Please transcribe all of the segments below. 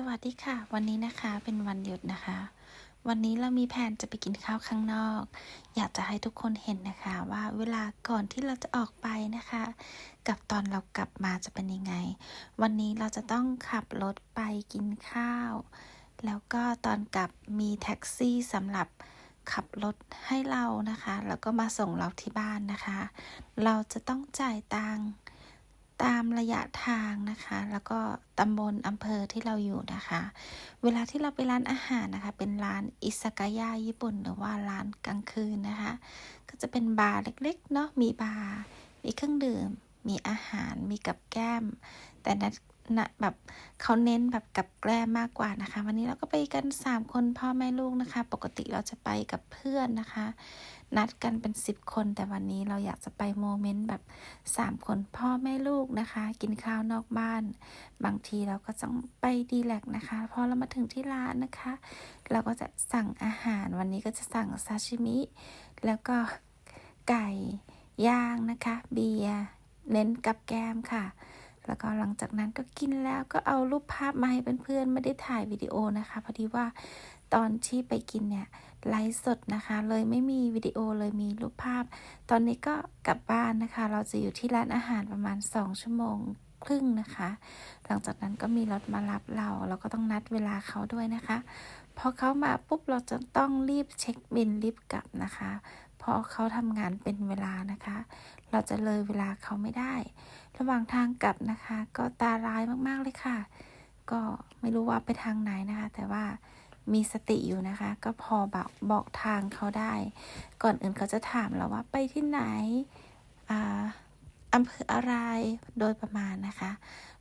สวัสดีค่ะ วันนี้นะคะเป็นวันหยุดนะคะ วันนี้เรามีแผนจะไปกินข้าวข้างนอก อยากจะให้ทุกคนเห็นนะคะว่าเวลาก่อนที่เราจะออกไปนะคะ กับตอนเรากลับมาจะเป็นยังไง วันนี้เราจะต้องขับรถไปกินข้าว แล้วก็ตอนกลับมีแท็กซี่สำหรับขับรถให้เรานะคะ แล้วก็มาส่งเราที่บ้านนะคะ เราจะต้องจ่ายตังค์ ตามระยะทางนะคะ แล้วก็ตำบลอำเภอที่เราอยู่นะคะ เวลาที่เราไปร้านอาหารนะคะ เป็นร้านอิซากายะญี่ปุ่น หรือว่าร้านกลางคืนนะคะ ก็จะเป็นบาร์เล็กๆเนาะมีบาร์มีเครื่องดื่ม มีอาหารมีกับแก้ม แต่ นะนะแบบเขาเน้นแบบกับแกล้มมากกว่านะคะ วันนี้เราก็ไปกัน 3 คนพ่อแม่ลูกนะคะ ปกติเราจะไปกับเพื่อนนะคะ นัดกันเป็น 10 คน แต่วันนี้เราอยากจะไปโมเมนต์แบบ 3 คนพ่อแม่ลูกนะคะ กินข้าวนอกบ้าน บางทีเราก็ต้องไปดีแลกนะคะพอเรามาถึงที่ร้านนะคะ เราก็จะสั่งอาหารวันนี้ก็จะสั่งซาชิมิ แล้วก็ไก่ย่างนะคะ เบียร์เน้นกับแก้มค่ะ แล้วก็หลังจากนั้นก็กินแล้วก็เอารูปภาพมาให้เพื่อนๆไม่ได้ถ่ายวิดีโอนะคะพอดีว่าตอนที่ไปกินเนี่ยไลฟ์สดนะคะ เลยไม่มีวิดีโอเลยมีรูปภาพ ตอนนี้ก็กลับบ้านนะคะ เราจะอยู่ที่ร้านอาหารประมาณ 2 ชั่วโมงครึ่งนะคะ หลังจากนั้นก็มีรถมารับเรา เราก็ต้องนัดเวลาเขาด้วยนะคะ พอเขามาปุ๊บเราจะต้องรีบเช็คบินรีบกลับนะคะ ราะเขาทำงานเป็นเวลานะคะ เราจะเลยเวลาเขาไม่ได้ ระหว่างทางกลับนะคะ ก็ตาร้ายมากๆเลยค่ะ ก็ไม่รู้ว่าไปทางไหนนะคะ แต่ว่ามีสติอยู่นะคะ ก็พอบอกบอกทางเขาได้ ก่อนอื่นเขาจะถามเราว่าไปที่ไหนอ่า อำเภออะไรโดยประมาณนะคะ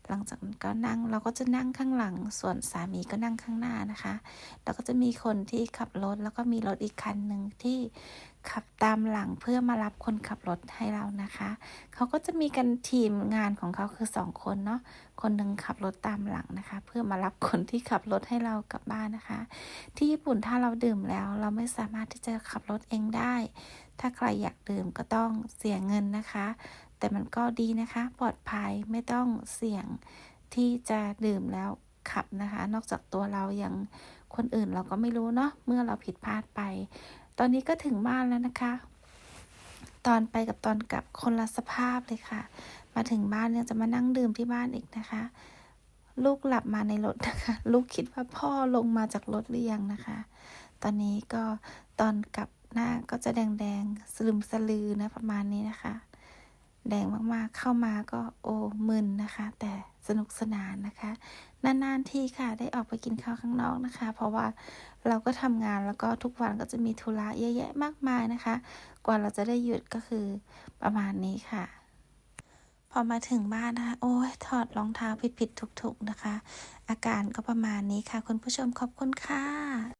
หลังจากนั้นก็นั่งเราก็จะนั่งข้างหลัง ส่วนสามีก็นั่งข้างหน้านะคะ แล้วก็จะมีคนที่ขับรถแล้วก็มีรถอีกคันหนึ่งที่ขับตามหลังเพื่อมารับคนขับรถให้เรานะคะ เขาก็จะมีกันทีมงานของเขาคือสองคนเนาะ คนหนึ่งขับรถตามหลังนะคะ เพื่อมารับคนที่ขับรถให้เรากลับบ้านนะคะ ที่ญี่ปุ่นถ้าเราดื่มแล้วเราไม่สามารถที่จะขับรถเองได้ ถ้าใครอยากดื่มก็ต้องเสียเงินนะคะ แต่มันก็ดีนะคะ ปลอดภัยไม่ต้องเสี่ยงที่จะดื่มแล้วขับนะคะ นอกจากตัวเรายังคนอื่นเราก็ไม่รู้เนาะเมื่อเราผิดพลาดไป ตอนนี้ก็ถึงบ้านแล้วนะคะ ตอนไปกับตอนกลับคนละสภาพเลยค่ะ มาถึงบ้านเนี่ยจะมานั่งดื่มที่บ้านอีกนะคะ ลูกหลับมาในรถนะคะ ลูกคิดว่าพ่อลงมาจากรถหรือยังนะคะ ตอนนี้ก็ตอนกลับหน้าก็จะแดงๆสลึมสลือนะประมาณนี้นะคะ แดงมากๆ เข้ามาก็โอ้มึนนะคะ แต่สนุกสนานนะคะ นานๆทีค่ะได้ออกไปกินข้าวข้างนอกนะคะ เพราะว่าเราก็ทำงานแล้วก็ทุกวันก็จะมีธุระเยอะแยะมากมายนะคะ กว่าเราจะได้หยุดก็คือประมาณนี้ค่ะ พอมาถึงบ้านนะคะ โอ้ยถอดรองเท้าผิดๆถูกๆนะคะ อาการก็ประมาณนี้ค่ะ คุณผู้ชมขอบคุณค่ะ